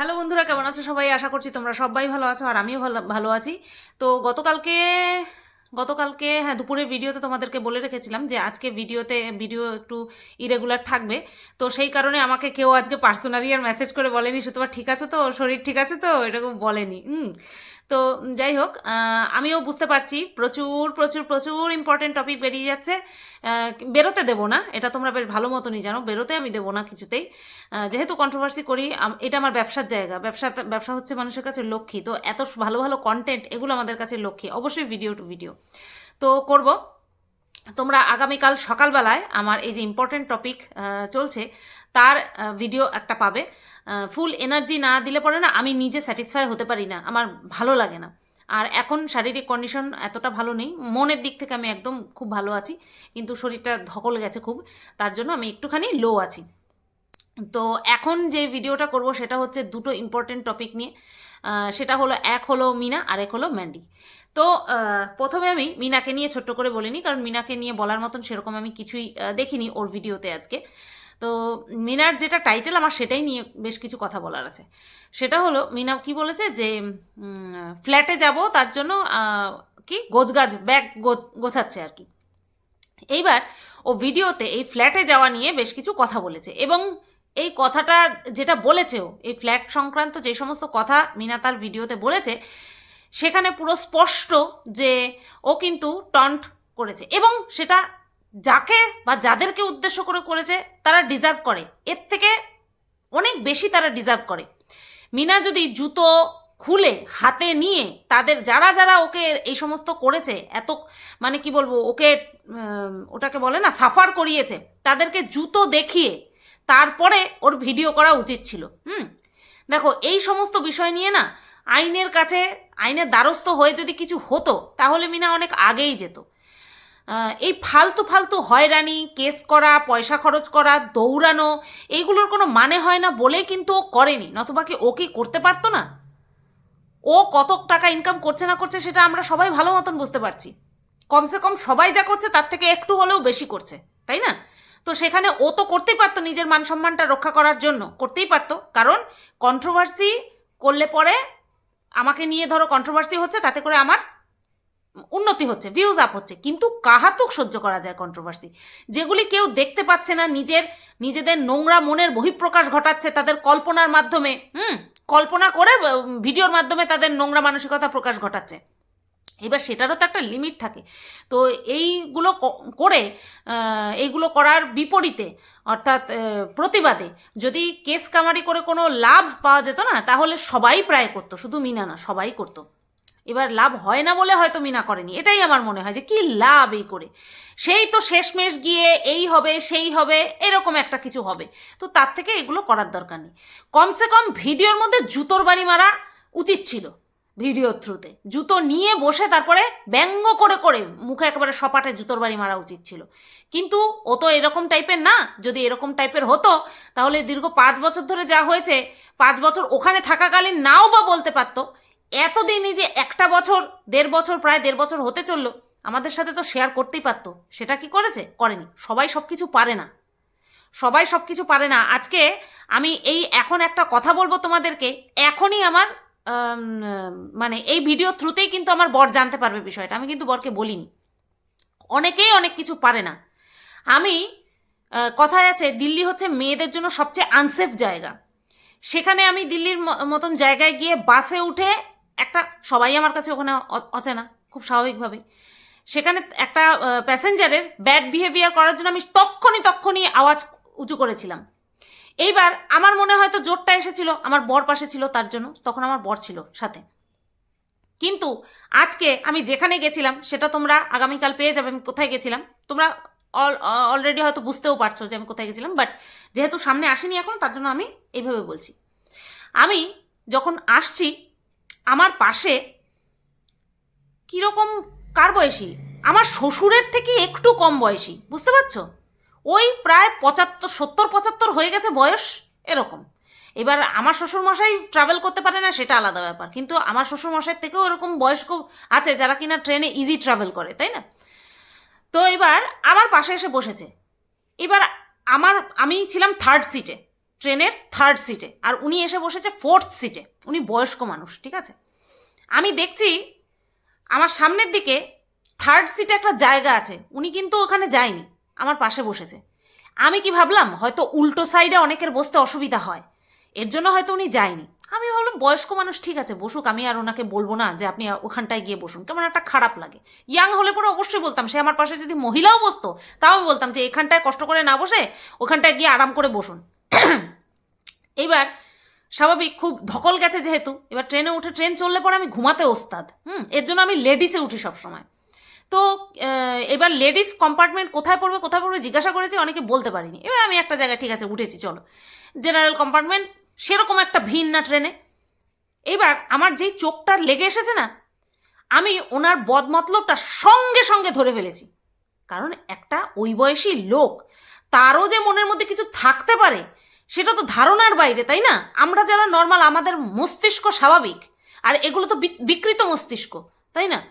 Hello বন্ধুরা, কেমন আছো সবাই? আশা করছি তোমরা সবাই ভালো আছো আর আমিও ভালো ভালো আছি। তো গতকালকে গতকালকে হ্যাঁ দুপুরের ভিডিওতে তোমাদেরকে বলে রেখেছিলাম যে আজকে ভিডিওতে ভিডিও একটু ইরেগুলার থাকবে। তো সেই কারণে আমাকে কেউ আজকে পার্সোনালি আর মেসেজ করে বলেনি, সুতরাং ঠিক আছে তো? শরীর ঠিক আছে তো? এরকম বলেনি। হুম। তো যাই হোক আমিও বুঝতে পারছি। প্রচুর প্রচুর প্রচুর ইম্পর্টেন্ট টপিক বেরিয়ে যাচ্ছে। বেরোতে দেবো না। এটা তোমরা বেশ ভালো মতনই জানো। বেরোতে আমি দেবো না কিছুতেই। যেহেতু কন্ট্রোভার্সি করি এটা আমার ব্যবসার জায়গা। ব্যবসা ব্যবসা হচ্ছে মানুষের কাছে লক্ষ্মী। তো এত ভালো ভালো কন্টেন্ট এগুলো আমাদের কাছে লক্ষ্মী। অবশ্যই ভিডিও টু ভিডিও তো করব। তোমরা আগামীকাল সকালবেলায় আমার এই যে ইম্পর্টেন্ট টপিক চলছে, তার ভিডিও একটা পাবে। ফুল এনার্জি না দিলে পরে না আমি নিজে স্যাটিসফাই হতে পারি না, আমার ভালো লাগে না। আর এখন শারীরিক কন্ডিশন এতটা ভালো নেই, মনের দিক থেকে আমি একদম খুব ভালো আছি, কিন্তু শরীরটা ধকল গেছে খুব, তার জন্য আমি একটুখানি লো আছি। তো এখন যে ভিডিওটা করব সেটা হচ্ছে দুটো ইম্পর্টেন্ট টপিক নিয়ে সেটা হলো এক হলো মিনা, আর এক হলো ম্যান্ডি। তো প্রথমে আমি মিনাকে নিয়ে ছোট্ট করে বলিনি, কারণ মিনাকে নিয়ে বলার মতন সেরকম আমি কিছুই দেখিনি ওর ভিডিওতে আজকে। তো মিনার যেটা টাইটেল আমার সেটাই নিয়ে বেশ কিছু কথা বলার আছে। সেটা হলো, মিনা কি বলেছে যে ফ্ল্যাটে যাব, তার জন্য কি, গোছগাছ ব্যাগ গোছাচ্ছে আর কি। এইবার ও ভিডিওতে এই ফ্ল্যাটে যাওয়া নিয়ে বেশ কিছু কথা বলেছে এবং এই কথাটা যেটা বলেছেও এই ফ্ল্যাট সংক্রান্ত যে সমস্ত কথা মিনা তার ভিডিওতে বলেছে, সেখানে পুরো স্পষ্ট যে ও কিন্তু টন্ট করেছে এবং সেটা যাকে বা যাদেরকে উদ্দেশ্য করে করেছে, তারা ডিজার্ভ করে। এর থেকে অনেক বেশি তারা ডিজার্ভ করে। মিনা যদি জুতো খুলে হাতে নিয়ে তাদের যারা যারা ওকে এই সমস্ত করেছে, এত মানে কি বলব, ওকে ওটাকে বলে না সাফার করিয়েছে, তাদেরকে জুতো দেখিয়ে তারপরে ওর ভিডিও করা উচিত ছিল। হুম? দেখো, এই সমস্ত বিষয় নিয়ে না, আইনের কাছে, আইনের দ্বারস্থ হয়ে যদি কিছু হতো, তাহলে মিনা অনেক আগেই যেত। এই ফালতু ফালতু হয়রানি, কেস করা, পয়সা খরচ করা, দৌড়ানো এইগুলোর কোনো মানে হয় না বলে কিন্তু ও করেনি। নতুবা কি ও কি করতে পারতো না? ও কত টাকা ইনকাম করছে না করছে সেটা আমরা সবাই ভালো মতন বুঝতে পারছি। কমসে কম সবাই যা করছে তার থেকে একটু হলেও বেশি করছে, তাই না? তো সেখানে ও তো করতেই পারতো নিজের মান সম্মানটা রক্ষা করার জন্য, করতেই পারতো। কারণ কন্ট্রোভার্সি করলে পরে আমাকে নিয়ে ধরো কন্ট্রোভার্সি হচ্ছে, তাতে করে আমার উন্নতি হচ্ছে ভিউজ আপ হচ্ছে। কিন্তু কাহাতুক সহ্য করা যায় কন্ট্রোভার্সি যেগুলি কেউ দেখতে পাচ্ছে না, নিজের, নিজেদের নোংরা মনের বহিঃপ্রকাশ ঘটাচ্ছে, তাদের কল্পনার মাধ্যমে, হুম? কল্পনা করে ভিডিওর মাধ্যমে তাদের নোংরা মানসিকতা প্রকাশ ঘটাচ্ছে। এবার সেটারও তো একটা লিমিট থাকে। তো এইগুলো করে এইগুলো করার বিপরীতে, অর্থাৎ প্রতিবাদে যদি কেস কামারি করে কোনো লাভ পাওয়া যেত না, তাহলে সবাই প্রায় করতো, শুধু মিনা না, সবাই করতো। এবার লাভ হয় না বলে হয়তো মিনা করেনি। এটাই আমার মনে হয় যে কি লাভ এই করে? সেই তো শেষমেশ গিয়ে এই হবে, সেই হবে, এরকম একটা কিছু হবে। তো তার থেকে এগুলো করার দরকার নেই। কমসে কম ভিডিওর মধ্যে জুতোর বাড়ি মারা উচিত ছিল ভিডিওর থ্রুতে জুতো নিয়ে বসে তারপরে ব্যঙ্গ করে করে মুখে একেবারে সপাটে জুতোর বাড়ি মারা উচিত ছিল। কিন্তু ও তো এরকম টাইপের না, যদি এরকম টাইপের হতো, তাহলে দীর্ঘ পাঁচ বছর ধরে যা হয়েছে, পাঁচ বছর ওখানে থাকাকালীন নাও বা বলতে পারতো এতদিনই যে একটা বছর, দেড় বছর, প্রায় দেড় বছর হতে চলল, আমাদের সাথে তো শেয়ার করতেই পারতো। সেটা কি করেছে? করেনি। সবাই সব কিছু পারে না। সবাই সব কিছু পারে না। আজকে আমি এই এখন একটা কথা বলব তোমাদেরকে। এখনই আমার মানে এই ভিডিও থ্রুতেই কিন্তু আমার বর জানতে পারবে বিষয়টা। আমি কিন্তু বরকে বলিনি। অনেকেই অনেক কিছু পারে না। আমি কথায় আছে, দিল্লি হচ্ছে মেয়েদের জন্য সবচেয়ে আনসেফ জায়গা। সেখানে আমি দিল্লির মতন জায়গায় গিয়ে বাসে উঠে একটা সবাই আমার কাছে ওখানে অচেনা, খুব স্বাভাবিকভাবে। সেখানে একটা প্যাসেঞ্জারের ব্যাড বিহেভিয়ার করার জন্য আমি তক্ষণি তক্ষণি আওয়াজ উঁচু করেছিলাম। এইবার আমার মনে হয়তো জোরটা এসেছিল, আমার বর পাশে ছিল তার জন্য, তখন আমার বর ছিল সাথে। কিন্তু আজকে আমি যেখানে গেছিলাম, সেটা তোমরা আগামীকাল পেয়ে যাবে, আমি কোথায় গেছিলাম, তোমরা অল অলরেডি হয়তো বুঝতেও পারছ যে আমি কোথায় গেছিলাম বাট যেহেতু সামনে আসেনি এখন, তার জন্য আমি এইভাবে বলছি। আমি যখন আসছি আমার পাশে কীরকম কার বয়সী? আমার শ্বশুরের থেকে একটু কম বয়সী, বুঝতে পারছ? ওই প্রায় পঁচাত্তর, সত্তর, পঁচাত্তর হয়ে গেছে বয়স এরকম। এবার আমার শ্বশুরমশাই ট্রাভেল করতে পারে না, সেটা আলাদা ব্যাপার। কিন্তু আমার শ্বশুরমশাইয়ের থেকেও এরকম বয়স্ক আছে যারা কিনা ট্রেনে ইজি ট্রাভেল করে, তাই না? তো এবার আমার পাশে এসে বসেছে। এবার আমার, আমি ছিলাম থার্ড সিটে ট্রেনের থার্ড সিটে আর উনি এসে বসেছে ফোর্থ সিটে উনি বয়স্ক মানুষ, ঠিক আছে? আমি দেখছি আমার সামনের দিকে থার্ড সিটে একটা জায়গা আছে। উনি কিন্তু ওখানে যায়নি, আমার পাশে বসেছে। আমি কি ভাবলাম, হয়তো উল্টো সাইডে অনেকের বসতে অসুবিধা হয়। এর জন্য হয়তো উনি যায়নি। আমি ভাবলাম, বয়স্ক মানুষ, ঠিক আছে, বসুক, আমি আর ওনাকে বলব না যে আপনি ওখানটায় গিয়ে বসুন। কেমন একটা খারাপ লাগে। ইয়াং হলে পরে অবশ্যই বলতাম, সে আমার পাশে যদি মহিলাও বসতো, তাও বলতাম যে এখানটায় কষ্ট করে না বসে ওখানটায় গিয়ে আরাম করে বসুন। এইবার স্বাভাবিক খুব ধকল গেছে যেহেতু, এবার ট্রেনে উঠে ট্রেন চললে পরে আমি ঘুমাতে ওস্তাদ, হুম, এর জন্য আমি লেডিসে উঠি সবসময়। তো এবার লেডিস কম্পার্টমেন্ট কোথায় পড়বে কোথায় পড়বে জিজ্ঞাসা করেছি, অনেকে বলতে পারিনি। এবার আমি একটা জায়গায়, ঠিক আছে, উঠেছি, চলো। জেনারেল কম্পার্টমেন্ট সেরকম একটা ভিন না ট্রেনে। এবার আমার যেই চোখটা লেগে এসেছে না, আমি ওনার বদমতলবটা সঙ্গে সঙ্গে ধরে ফেলেছি। কারণ একটা ওই বয়সী লোক তারও যে মনের মধ্যে কিছু থাকতে পারে, সেটা তো ধারণার বাইরে, তাই না? আমরা যারা নর্মাল আমাদের মস্তিষ্ক স্বাভাবিক, আর এগুলো তো বিক- বিকৃত মস্তিষ্ক, তাই না?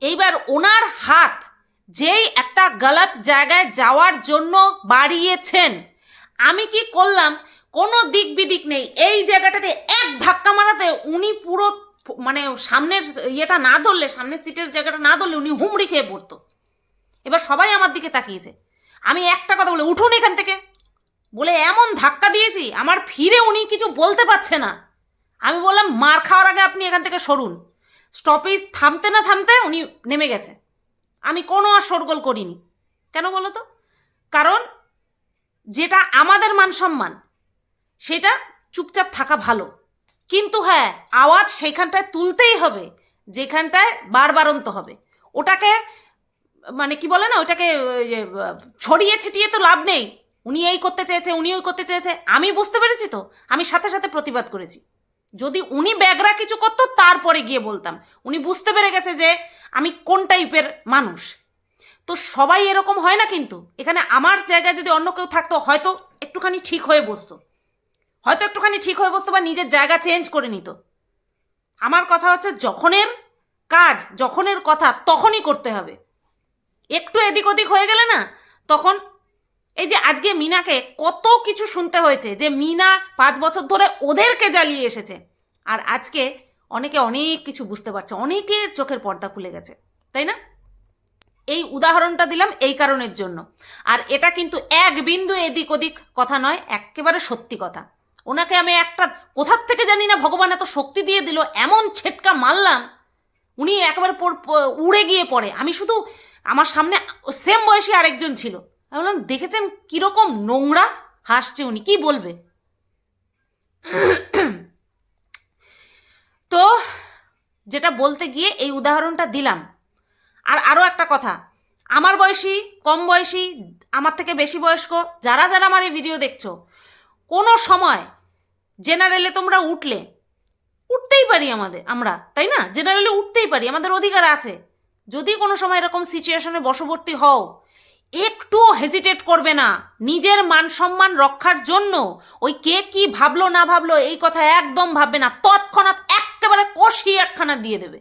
এইবার ওনার হাত যেই একটা গলত জায়গায় যাওয়ার জন্য বাড়িয়েছেন, আমি কি করলাম? কোনো দিক বিদিক নেই। এই জায়গাটাতে এক ধাক্কা মারাতে উনি পুরো মানে সামনের ইয়েটা না ধরলে, সামনের সিটের জায়গাটা না ধরলে উনি হুমড়ি খেয়ে পড়তো। এবার সবাই আমার দিকে তাকিয়েছে। আমি একটা কথা বলে, উঠুন এখান থেকে। বলে, এমন ধাক্কা দিয়েছি, আমার ফিরে উনি কিছু বলতে পারছে না। আমি বললাম, মার খাওয়ার আগে আপনি এখান থেকে সরুন। স্টপেজ থামতে না থামতে উনি নেমে গেছে। আমি কোনো আর শোরগোল করিনি। কেন বলো তো? কারণ যেটা আমাদের মান সম্মান, সেটা চুপচাপ থাকা ভালো। কিন্তু হ্যাঁ আওয়াজ সেইখানটায় তুলতেই হবে, যেখানটায় বারবারন্ত হবে। ওটাকে মানে কি বলে না ওটাকে ছড়িয়ে ছিটিয়ে তো লাভ নেই। উনি এই করতে চেয়েছে, উনি ওই করতে চেয়েছে। আমি বুঝতে পেরেছি তো? আমি সাথে সাথে প্রতিবাদ করেছি। যদি উনি ব্যাগরা কিছু করতো, তারপরে গিয়ে বলতাম। উনি বুঝতে পেরে গেছে যে আমি কোন টাইপের মানুষ। তো সবাই এরকম হয় না কিন্তু? এখানে আমার জায়গায় যদি অন্য কেউ থাকতো, হয়তো একটুখানি ঠিক হয়ে বসতো। হয়তো একটুখানি ঠিক হয়ে বসতো বা নিজের জায়গা চেঞ্জ করে নিত। আমার কথা হচ্ছে, যখনের কাজ, যখনের কথা, তখনই করতে হবে। একটু এদিক ওদিক হয়ে গেলে না, তখন এই যে আজকে মিনাকে কত কিছু শুনতে হয়েছে যে মিনা পাঁচ বছর ধরে ওদেরকে জ্বালিয়ে এসেছে। আর আজকে অনেকে অনেক কিছু বুঝতে পারছে, অনেকের চোখের পর্দা খুলে গেছে, তাই না? এই উদাহরণটা দিলাম এই কারণের জন্য। আর এটা কিন্তু এক বিন্দু এদিক ওদিক কথা নয়, একেবারে সত্যি কথা। ওনাকে আমি একটা কোথার থেকে জানি না, ভগবান এত শক্তি দিয়ে দিল, এমন ছেটকা মারলাম, উনি একেবারে উড়ে গিয়ে পড়ে। আমি শুধু আমার সামনে সেম বয়সী আরেকজন ছিল। আমি বললাম, দেখেছেন কীরকম নোংরা? হাসছে উনি, কি বলবে? তো যেটা বলতে গিয়ে এই উদাহরণটা দিলাম। আর আরও একটা কথা, আমার বয়সী, কম বয়সী, আমার থেকে বেশি বয়স্ক, যারা যারা আমার এই ভিডিও দেখছ, কোনো সময় জেনারেলে তোমরা উঠলে, উঠতেই পারি আমাদের, আমরা, তাই না? জেনারেলে উঠতেই পারি, আমাদের অধিকার আছে। যদি কোনো সময় এরকম সিচুয়েশনে বশবর্তী হও, একটুও হেজিটেট করবে না। নিজের মান সম্মান রক্ষার জন্য ওই কে কি ভাবলো না ভাবলো এই কথা একদম ভাববে না। তৎক্ষণাৎ একেবারে কষি একখানা দিয়ে দেবে।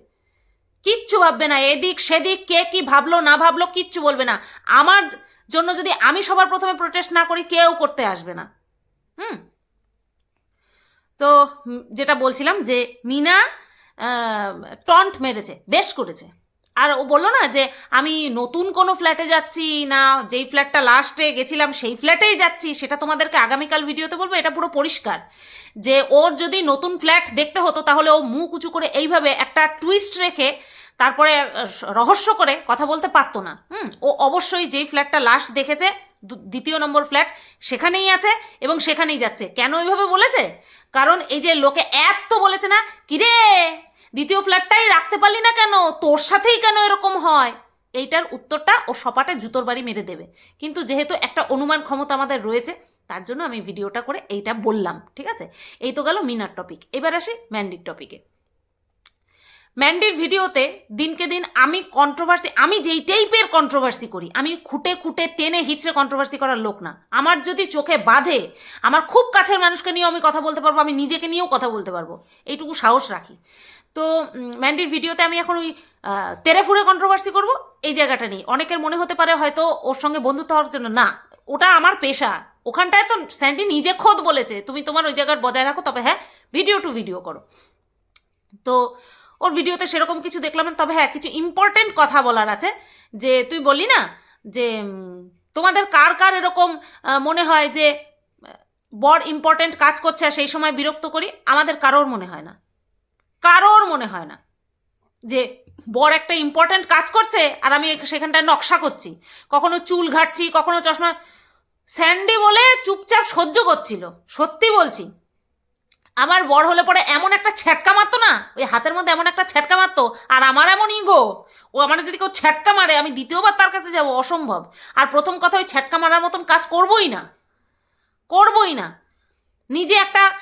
কিচ্ছু ভাববে না। এদিক সেদিক কে কি ভাবলো না ভাবলো কিচ্ছু বলবে না। আমার জন্য যদি আমি সবার প্রথমে প্রোটেস্ট না করি, কেউ করতে আসবে না। হুম? তো যেটা বলছিলাম যে মিনা টন্ট মেরেছে, বেশ করেছে। আর ও বলল না যে আমি নতুন কোনো ফ্ল্যাটে যাচ্ছি না, যেই ফ্ল্যাটটা লাস্টে গেছিলাম সেই ফ্ল্যাটেই যাচ্ছি, সেটা তোমাদেরকে আগামীকাল ভিডিওতে বলব, এটা পুরো পরিষ্কার। যে ওর যদি নতুন ফ্ল্যাট দেখতে হতো, তাহলে ও মুখ উঁচু করে এইভাবে একটা টুইস্ট রেখে তারপরে রহস্য করে কথা বলতে পারতো না। হুম, ও অবশ্যই যেই ফ্ল্যাটটা লাস্ট দেখেছে দ্বিতীয় নম্বর ফ্ল্যাট সেখানেই আছে এবং সেখানেই যাচ্ছে। কেন এইভাবে বলেছে? কারণ এই যে লোকে এত বলেছে না, কিরে? দ্বিতীয় ফ্ল্যাটটাই রাখতে পারলি না কেন? তোর সাথেই কেন এরকম হয়? এইটার উত্তরটা ও সপাটে জুতোর বাড়ি মেরে দেবে। কিন্তু যেহেতু একটা অনুমান ক্ষমতা আমাদের রয়েছে, তার জন্য আমি ভিডিওটা করে এইটা বললাম, ঠিক আছে? এই তো গেল মিনার টপিক এবার আসি ম্যান্ডির টপিকে ম্যান্ডির ভিডিওতে দিনকে দিন আমি কন্ট্রোভার্সি আমি যেই টাইপের কন্ট্রোভার্সি করি, আমি খুঁটে খুঁটে, টেনে হিচড়ে কন্ট্রোভার্সি করার লোক না। আমার যদি চোখে বাঁধে, আমার খুব কাছের মানুষকে নিয়েও আমি কথা বলতে পারব, আমি নিজেকে নিয়েও কথা বলতে পারব। এইটুকু সাহস রাখি। তো ম্যান্ডির ভিডিওতে আমি এখন ওই তেরে ফুড়ে কন্ট্রোভার্সি করব, এই জায়গাটা নিয়ে। অনেকের মনে হতে পারে হয়তো ওর সঙ্গে বন্ধুত্ব হওয়ার জন্য। না, ওটা আমার পেশা। ওখানটায় তো স্যান্ডি নিজে খোদ বলেছে, তুমি তোমার ওই জায়গার বজায় রাখো, তবে হ্যাঁ ভিডিও টু ভিডিও করো। তো ওর ভিডিওতে সেরকম কিছু দেখলাম না, তবে হ্যাঁ কিছু ইম্পর্টেন্ট কথা বলার আছে। যে তুই বললি না যে তোমাদের কার কার এরকম মনে হয় যে বড় ইম্পর্টেন্ট কাজ করছে সেই সময় বিরক্ত করি? আমাদের কারোর মনে হয় না। কারোর মনে হয় না যে বড় একটা ইম্পর্ট্যান্ট কাজ করছে আর আমি সেখানটায় নকশা করছি। কখনো চুল ঘাটছি, কখনো চশমা, স্যান্ডি বলে চুপচাপ সহ্য করছিল। সত্যি বলছি। আমার বড় হলে পরে এমন একটা ছ্যাটকা মারতো না? ওই হাতের মধ্যে এমন একটা ছ্যাটকা মারতো? আর আমার এমন ইগো ও আমার যদি কেউ ছ্যাটকা মারে, আমি দ্বিতীয়বার তার কাছে যাব, অসম্ভব। আর প্রথম কথা, ওই ছ্যাটকা মারার মতন কাজ করবই না। করবই না। নিজে একটা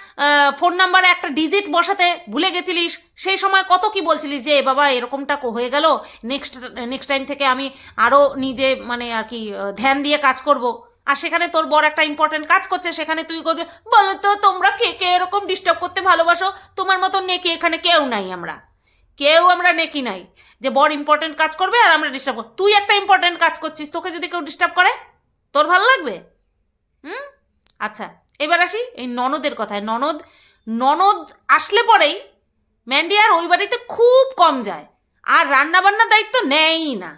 ফোন নাম্বারে একটা ডিজিট বসাতে ভুলে গেছিলিস? সেই সময় কত কি বলছিলিস যে, "এ বাবা, এরকমটা হয়ে গেল। নেক্সট নেক্সট টাইম থেকে আমি আরও নিজে মানে আর কি ধ্যান দিয়ে কাজ করব। আর সেখানে তোর বড় একটা ইম্পর্টেন্ট কাজ করছে, সেখানে তুই করবে বলো তো তোমরা কে কে এরকম ডিস্টার্ব করতে ভালোবাসো? তোমার মতো নেকি এখানে কেউ নাই আমরা। কেউ আমরা নেকি নাই। যে বড় ইম্পর্টেন্ট কাজ করবে আর আমরা ডিস্টার্ব তুই একটা ইম্পর্টেন্ট কাজ করছিস, তোকে যদি কেউ ডিস্টার্ব করে, তোর ভালো লাগবে? হুম? আচ্ছা এবার আসি এই ননদের কথায়। ননদ ননদ আসলে পরেই ম্যান্ডি আর ওই বাড়িতে খুব কম যায়। আর রান্নাবান্নার দায়িত্ব নেয়ই না।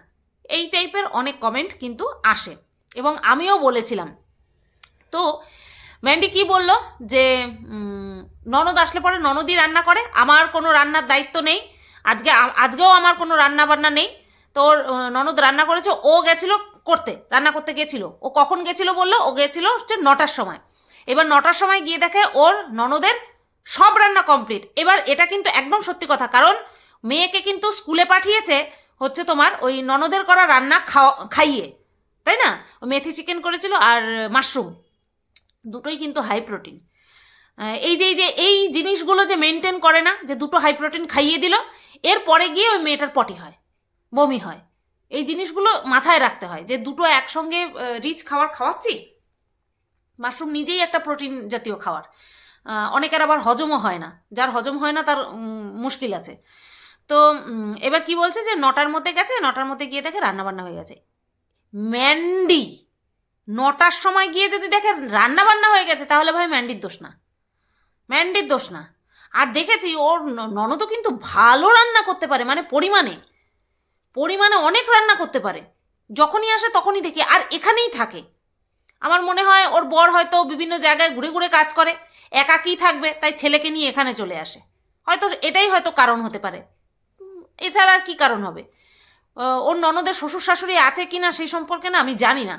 এই টাইপের অনেক কমেন্ট কিন্তু আসে। এবং আমিও বলেছিলাম। তো ম্যান্ডি কি বলল? যে ননদ আসলে পরে ননদই রান্না করে, আমার কোনো রান্নার দায়িত্ব নেই। আজকে, আজকেও আমার কোনো রান্না বান্না নেই। তোর ননদ রান্না করেছে, ও গেছিল করতে, রান্না করতে গেছিল। ও কখন গেছিল বলল? ও গেছিল হচ্ছে নটার সময়। এবার নটার সময় গিয়ে দেখে ওর ননদের সব রান্না কমপ্লিট। এবার এটা কিন্তু একদম সত্যি কথা, কারণ মেয়েকে কিন্তু স্কুলে পাঠিয়েছে হচ্ছে তোমার ওই ননদের করা রান্না খাওয়া, খাইয়ে। তাই না? মেথি চিকেন করেছিল আর মাশরুম দুটোই কিন্তু হাই প্রোটিন এই যে এই যে, এই জিনিসগুলো যে মেনটেন করে না, যে দুটো হাই প্রোটিন খাইয়ে দিল এরপরে গিয়ে ওই মেয়েটার পটি হয়, বমি হয়। এই জিনিসগুলো মাথায় রাখতে হয়, যে দুটো একসঙ্গে রিচ খাবার খাওয়াচ্ছি মাশরুম নিজেই একটা প্রোটিন জাতীয় খাবার। অনেকের আবার হজমও হয় না, যার হজম হয় না তার মুশকিল আছে। তো এবার কি বলছে যে নটার মধ্যে গেছে, নটার মধ্যে গিয়ে দেখে রান্নাবান্না হয়ে গেছে। ম্যান্ডি। নটার সময় গিয়ে যদি দেখে রান্নাবান্না হয়ে গেছে, তাহলে ভাই ম্যান্ডির দোষ না। ম্যান্ডির দোষ না। আর দেখেছি, ওর ননদও কিন্তু ভালো রান্না করতে পারে মানে পরিমাণে। পরিমাণে অনেক রান্না করতে পারে। যখনই আসে তখনই দেখি, আর এখানেই থাকে। আমার মনে হয় ওর বর হয়তো বিভিন্ন জায়গায় ঘুরে ঘুরে কাজ করে একাকই থাকবে, তাই ছেলেকে নিয়ে এখানে চলে আসে। হয়তো এটাই হয়তো কারণ হতে পারে। এছাড়া আর কি কারণ হবে? ওর ননদের শ্বশুর শাশুড়ি আছে কি না সেই সম্পর্কে না আমি জানি না।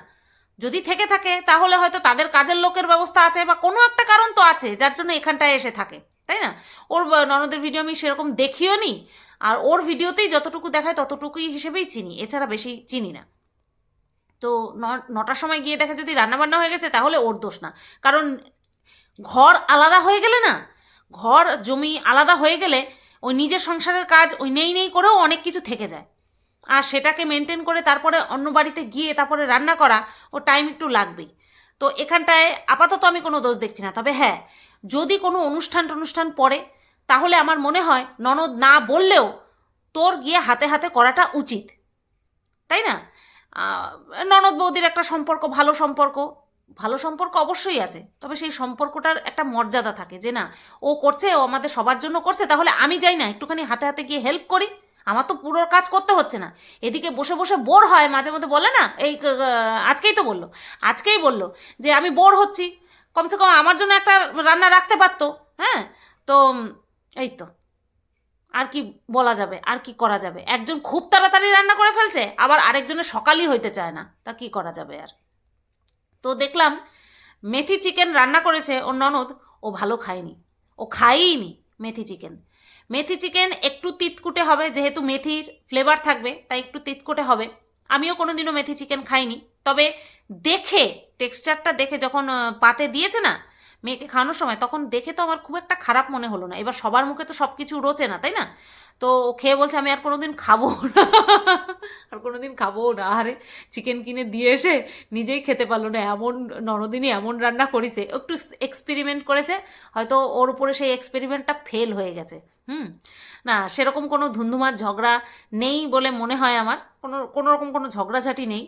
যদি থেকে থাকে, তাহলে হয়তো তাদের কাজের লোকের ব্যবস্থা আছে বা কোনো একটা কারণ তো আছে যার জন্য এখানটায় এসে থাকে, তাই না? ওর ননদের ভিডিও আমি সেরকম দেখিও নি, আর ওর ভিডিওতেই যতটুকু দেখায় ততটুকুই হিসেবেই চিনি, এছাড়া বেশি চিনি না। তো নটার সময় গিয়ে দেখে যদি রান্নাবান্না হয়ে গেছে, তাহলে ওর দোষ না। কারণ ঘর আলাদা হয়ে গেলে না, ঘর, জমি আলাদা হয়ে গেলে ওই নিজের সংসারের কাজ ওই নেই নেই করেও অনেক কিছু থেকে যায়। আর সেটাকে মেনটেন করে তারপরে অন্য বাড়িতে গিয়ে তারপরে রান্না করা ও টাইম একটু লাগবেই। তো এখানটায় আপাতত আমি কোনো দোষ দেখছি না। তবে হ্যাঁ যদি কোনো অনুষ্ঠান টনুষ্ঠান পড়ে, তাহলে আমার মনে হয় ননদ না বললেও তোর গিয়ে হাতে হাতে করাটা উচিত। তাই না? ননদ বৌদির একটা সম্পর্ক, ভালো সম্পর্ক ভালো সম্পর্ক অবশ্যই আছে। তবে সেই সম্পর্কটার একটা মর্যাদা থাকে যে না, ও করছে, ও আমাদের সবার জন্য করছে, তাহলে আমি যাই না, একটুখানি হাতে হাতে গিয়ে হেল্প করি আমার তো পুরো কাজ করতে হচ্ছে না। এদিকে বসে বসে বোর হয়, মাঝে মধ্যে বলে না, এই আজকেই তো বলল, আজকেই বলল যে আমি বোর হচ্ছি। কমসে কম আমার জন্য একটা রান্না রাখতে পারতো হ্যাঁ? তো, এই তো। আর কি বলা যাবে, আর কি করা যাবে? একজন খুব তাড়াতাড়ি রান্না করে ফেলছে, আবার আরেকজনের সকালই হইতে চায় না, তা কি করা যাবে আর? তো দেখলাম মেথি চিকেন রান্না করেছে, ওর ননদ, ও ভালো খায়নি, ও খায়ইনি মেথি চিকেন। মেথি চিকেন একটু তিতকুটে হবে, যেহেতু মেথির ফ্লেভার থাকবে, তাই একটু তিতকুটে হবে। আমিও কোনোদিনও মেথি চিকেন খাইনি। তবে দেখে টেক্সচারটা দেখে যখন পাতে দিয়েছে না, মেয়েকে খাওয়ানোর সময়, তখন দেখে তো আমার খুব একটা খারাপ মনে হলো না। এবার সবার মুখে তো সব কিছু রোচে না, তাই না? তো খেয়ে বলছে, আমি আর কোনোদিন খাব না। আর কোনোদিন খাব না। আরে, চিকেন কিনে দিয়ে এসে নিজেই খেতে পারল না। এমন ননদিনই এমন রান্না করেছে, একটু এক্সপেরিমেন্ট করেছে, হয়তো ওর উপরে সেই এক্সপেরিমেন্টটা ফেল হয়ে গেছে। হুম, না, সেরকম কোনো ধুন্ধুমার ঝগড়া নেই বলে মনে হয় আমার। কোনো কোনো রকম কোনো ঝগড়াঝাটি নেই।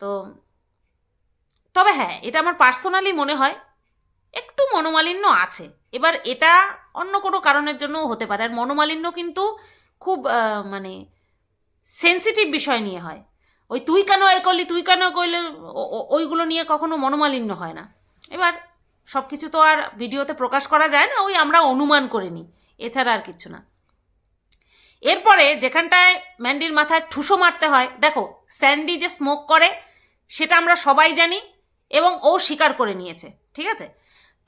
তো, তবে হ্যাঁ এটা আমার পার্সোনালি মনে হয় একটু মনোমালিন্য আছে। এবার এটা অন্য কোনো কারণের জন্যও হতে পারে। আর মনোমালিন্য কিন্তু খুব মানে সেন্সিটিভ বিষয় নিয়ে হয়। ওই তুই কেন এ করলি, তুই কেন করলে ওইগুলো নিয়ে কখনো মনোমালিন্য হয় না। এবার সব কিছু তো আর ভিডিওতে প্রকাশ করা যায় না, ওই আমরা অনুমান করে নিই। এছাড়া আর কিছু না। এরপরে যেখানটায় ম্যান্ডির মাথায় ঠুসো মারতে হয়, দেখো, স্যান্ডি যে স্মোক করে, সেটা আমরা সবাই জানি এবং ও স্বীকার করে নিয়েছে, ঠিক আছে?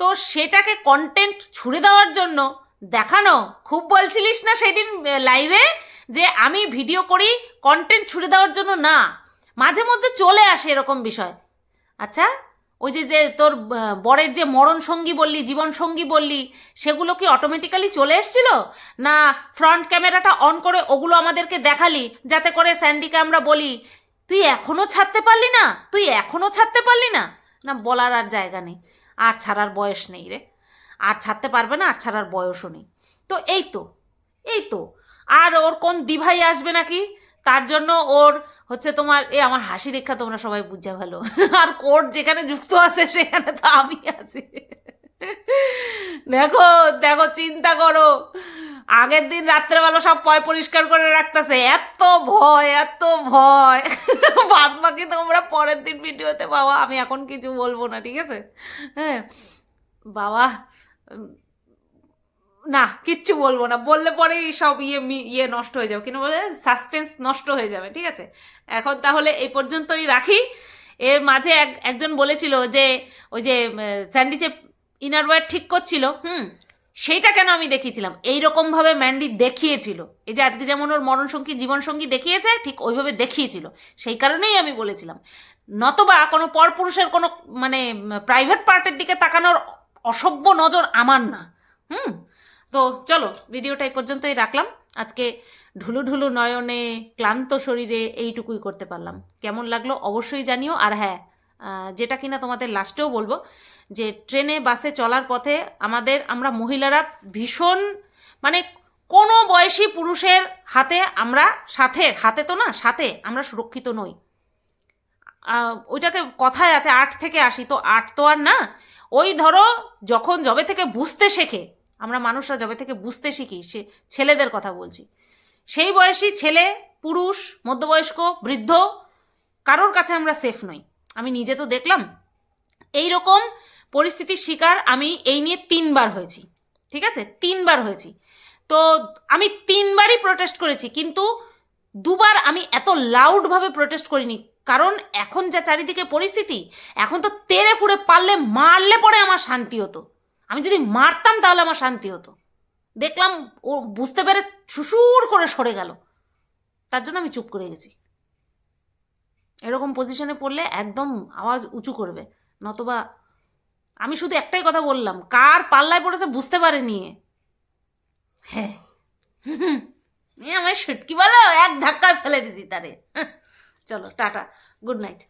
তো সেটাকে কন্টেন্ট ছুড়ে দেওয়ার জন্য দেখানো, খুব বলছিলিস না সেদিন লাইভে যে আমি ভিডিও করি কন্টেন্ট ছুড়ে দেওয়ার জন্য না, মাঝে মধ্যে চলে আসে এরকম বিষয়। আচ্ছা ওই যে যে তোর বরের যে মরণ সঙ্গী বললি, জীবন সঙ্গী বললি, সেগুলো কি অটোমেটিক্যালি চলে এসছিল? না ফ্রন্ট ক্যামেরাটা অন করে ওগুলো আমাদেরকে দেখালি, যাতে করে স্যান্ডিকে আমরা বলি, তুই এখনও ছাড়তে পারলি না? তুই এখনও ছাড়তে পারলি না? না, বলার আর জায়গা নেই। আর ছাড়ার বয়স নেই রে। আর ছাড়তে পারবে না, আর ছাড়ার বয়সও নেই। তো এই তো এই তো। আর ওর কোন দিভাই আসবে নাকি? তার জন্য ওর হচ্ছে তোমার, এ আমার হাসি রেখা তোমরা সবাই বুঝা ভালো। আর কোর্ট যেখানে যুক্ত আছে, সেখানে তো আমি আছি। দেখো দেখো, চিন্তা করো। আগের দিন রাত্রেবেলা সব পয় পরিষ্কার করে রাখতেছে। এত ভয় এত ভয়। বাদ বাকি তোমরা পরের দিন ভিডিওতে বাবা আমি এখন কিছু বলব না, ঠিক আছে? হ্যাঁ। বাবা না, কিচ্ছু বলব না। বললে পরেই সব ইয়ে ইয়ে নষ্ট হয়ে যাবে। কিন্তু বলে সাসপেন্স নষ্ট হয়ে যাবে, ঠিক আছে? এখন তাহলে এই পর্যন্তই রাখি। এর মাঝে এক, একজন বলেছিল যে, ওই যে স্যান্ডি যে ইনার ওয়্যার ঠিক করছিল, হুম, সেইটা কেন আমি দেখিয়েছিলাম? এইরকমভাবে ম্যান্ডি দেখিয়েছিল। এই যে আজকে যেমন ওর মরণসঙ্গী, জীবনসঙ্গী দেখিয়েছে, ঠিক ওইভাবে দেখিয়েছিল। সেই কারণেই আমি বলেছিলাম। নতবা কোনো পরপুরুষের কোনো মানে প্রাইভেট পার্টের দিকে তাকানোর অসভ্য নজর আমার না। হুম তো চলো ভিডিওটা এই পর্যন্তই রাখলাম। আজকে ঢুলু ঢুলু নয়নে ক্লান্ত শরীরে এইটুকুই করতে পারলাম। কেমন লাগল অবশ্যই জানিও। আর হ্যাঁ যেটা কিনা তোমাদের লাস্টেও বলব, যে ট্রেনে, বাসে চলার পথে আমাদের, আমরা মহিলারা ভীষণ মানে কোনো বয়সী পুরুষের হাতে আমরা সাথে, হাতে তো না, সাথে আমরা সুরক্ষিত নই। ওইটাকে কথায় আছে আট থেকে আসি তো আট তো আর না। ওই ধরো, যখন জবে থেকে বুঝতে শেখে আমরা মানুষরা যবে থেকে বুঝতে শিখি, সে ছেলেদের কথা বলছি। সেই বয়সী ছেলে, পুরুষ, মধ্যবয়স্ক, বৃদ্ধ, কারোর কাছে আমরা সেফ নই। আমি নিজে তো দেখলাম এই রকম পরিস্থিতির শিকার আমি এই নিয়ে তিনবার হয়েছি, ঠিক আছে? তিনবার হয়েছি। তো আমি তিনবারই প্রোটেস্ট করেছি, কিন্তু দুবার আমি এত লাউডভাবে প্রোটেস্ট করিনি, কারণ এখন যা চারিদিকে পরিস্থিতি, এখন তো তেরে ফুড়ে পারলে, মারলে পরে আমার শান্তি হতো। আমি যদি মারতাম তাহলে আমার শান্তি হতো। দেখলাম ও বুঝতে পেরে সুসুর করে সরে গেল। তার জন্য আমি চুপ করে গেছি। এরকম পজিশনে পড়লে একদম আওয়াজ উঁচু করবে। নতবা আমি শুধু একটাই কথা বললাম, কার পাল্লায় পড়েছে বুঝতে পারেনি এ। হ্যাঁ। এ আমার সুটকি বলো, এক ধাক্কায় ফেলে দিছি তারে। চলো, টাটা গুড নাইট